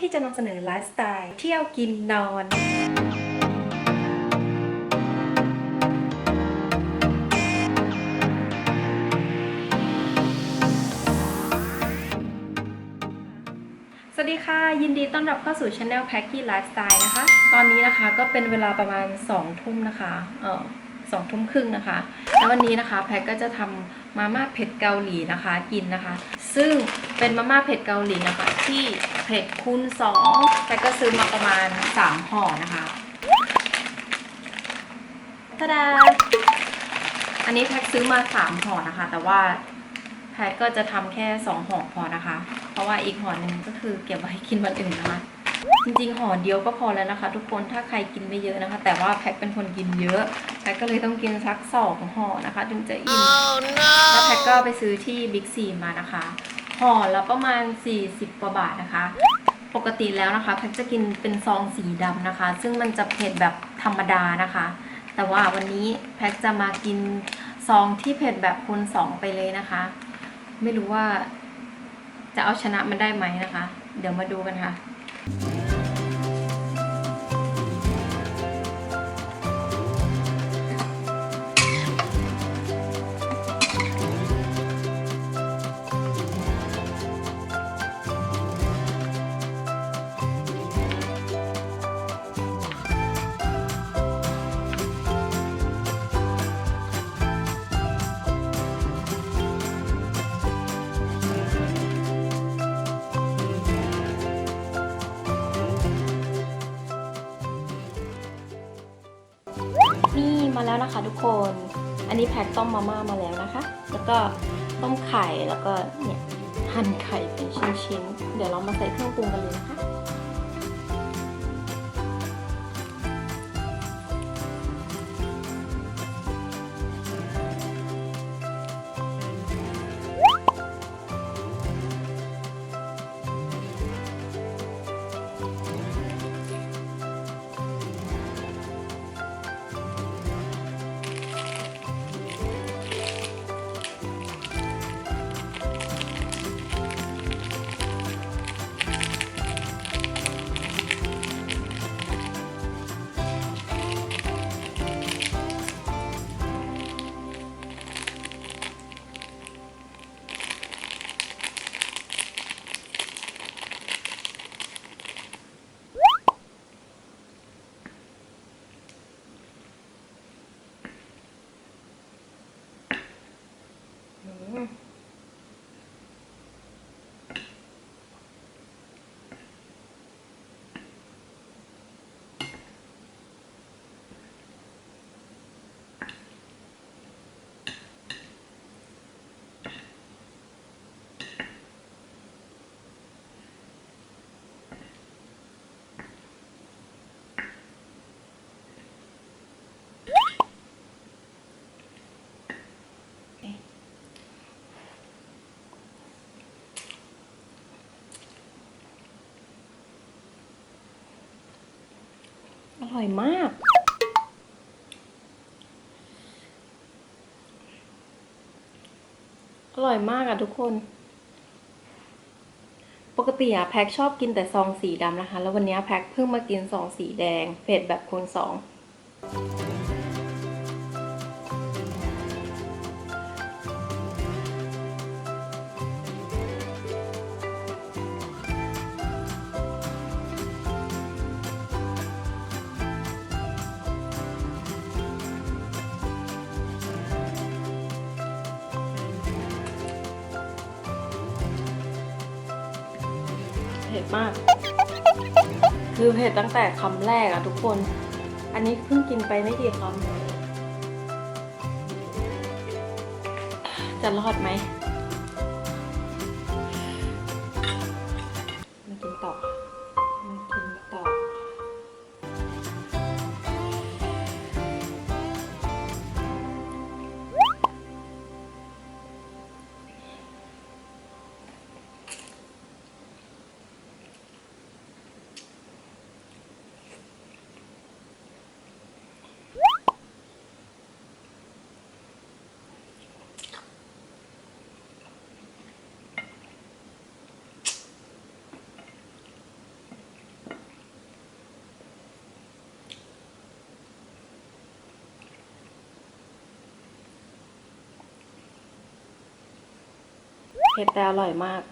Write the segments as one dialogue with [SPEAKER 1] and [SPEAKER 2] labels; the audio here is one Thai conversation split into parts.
[SPEAKER 1] ที่จะนำเสนอไลฟ์สไตล์เที่ยวกินนอน สวัสดีค่ะ ยินดีต้อนรับเข้าสู่ช anel p a c k y Lifestyle นะคะ ตอนนี้นะคะก็เป็นเวลาประมาณ2ทุ่มนะคะเออ สองทุ่มครึ่งนะคะ แล้ววันนี้นะคะแพ็กก็จะทำมาม่าเผ็ดเกาหลีนะคะกินนะคะ ซึ่งเป็นมาม่าเผ็ดเกาหลีนะคะ ที่เผ็ดคูณ2แพ็กก็ซื้อมาประมาณ3ห่อนะคะตาดาอันนี้แพ็กซื้อมา3ห่อนะคะ แต่ว่าแพทก็จะทำแค่2ห่อพอนะคะ เพราะว่าอีกห่อหนึ่งก็คือเก็บไว้กินวันอื่นนะคะ จริงๆห่อเดียวก็พอแล้วนะคะ ทุกคนถ้าใครกินไม่เยอะนะคะ แต่ว่าแพทเป็นคนกินเยอะแพทก็เลยต้องกินสักสองห่อนะคะถึงจะอิ่มแล้วแพทก็ไปซื้อที่บิ๊กซีมานะคะห่อละประมาณ 40 กว่าบาทนะคะ ปกติแล้วนะคะแพทจะกินเป็นซองสีดำนะคะ ซึ่งมันจะเผ็ดแบบธรรมดานะคะ แต่ว่าวันนี้แพทจะมากินซองที่เผ็ดแบบคูณสองไปเลยนะคะ ไม่รู้ว่าจะเอาชนะมันได้ไหมนะคะ เดี๋ยวมาดูกันค่ะ นี่ มาแล้วนะคะ ทุกคน อันนี้แพ็คต้มมาม่ามาแล้วนะคะ แล้วก็ต้มไข่แล้วก็เนี่ยหั่นไข่เป็นชิ้นๆ เดี๋ยวเรามาใส่เครื่องปรุงกันเลยนะคะ อร่อยมาก อร่อยมากอะทุกคน ปกติอะแพ็คชอบกินแต่ซองสีดำนะคะ แล้ววันนี้แพ็คเพิ่งมากินซองสีแดง เผ็ดแบบคูณสอง ดมาก คือเผ็ดตั้งแต่คำแรกอะทุกคน อันนี้เพิ่งกินไปไม่กี่คำจะรอดไหม เผ็ดแต่อร่อยมาก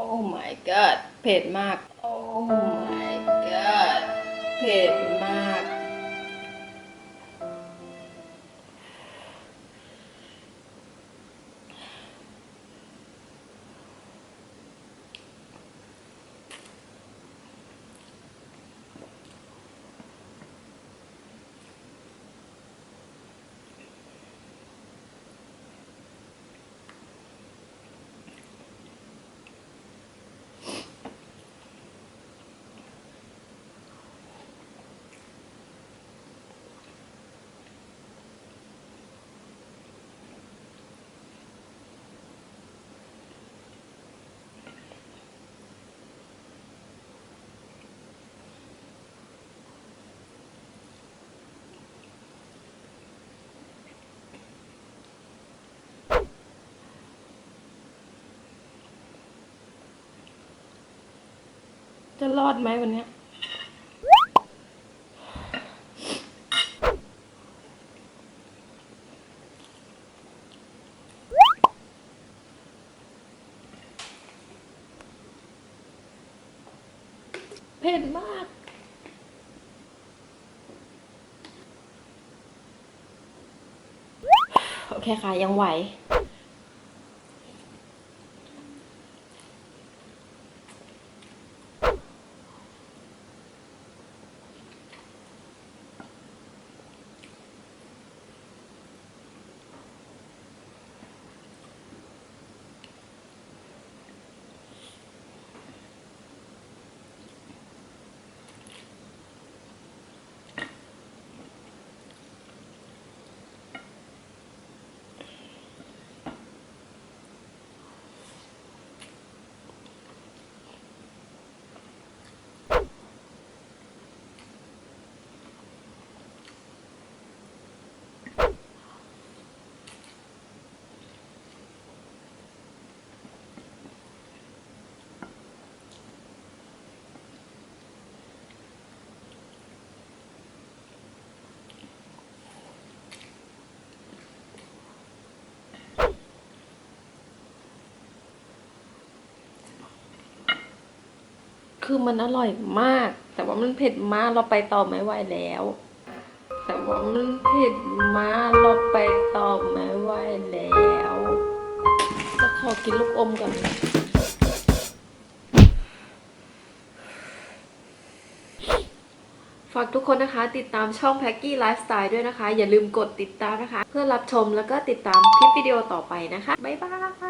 [SPEAKER 1] โอ้ my god เผ็ดมากโอ้ my god เผ็ดมาก จะรอดไหมวันนี้เผ็ดมาก โอเคค่ะ ยังไหว คือมันอร่อยมาก แต่ว่ามันเผ็ดมากเราไปต่อไม่ไหวแล้ว แต่ว่ามันเผ็ดมากเราไปต่อไม่ไหวแล้วจะขอกินลูกอมก่อนฝากทุกคนนะคะ ติดตามช่อง p a c k y Lifestyle ด้วยนะคะ อย่าลืมกดติดตามนะคะ เพื่อรับชมแล้วก็ติดตามคลิปวิดีโอต่อไปนะคะ บ๊ายบาย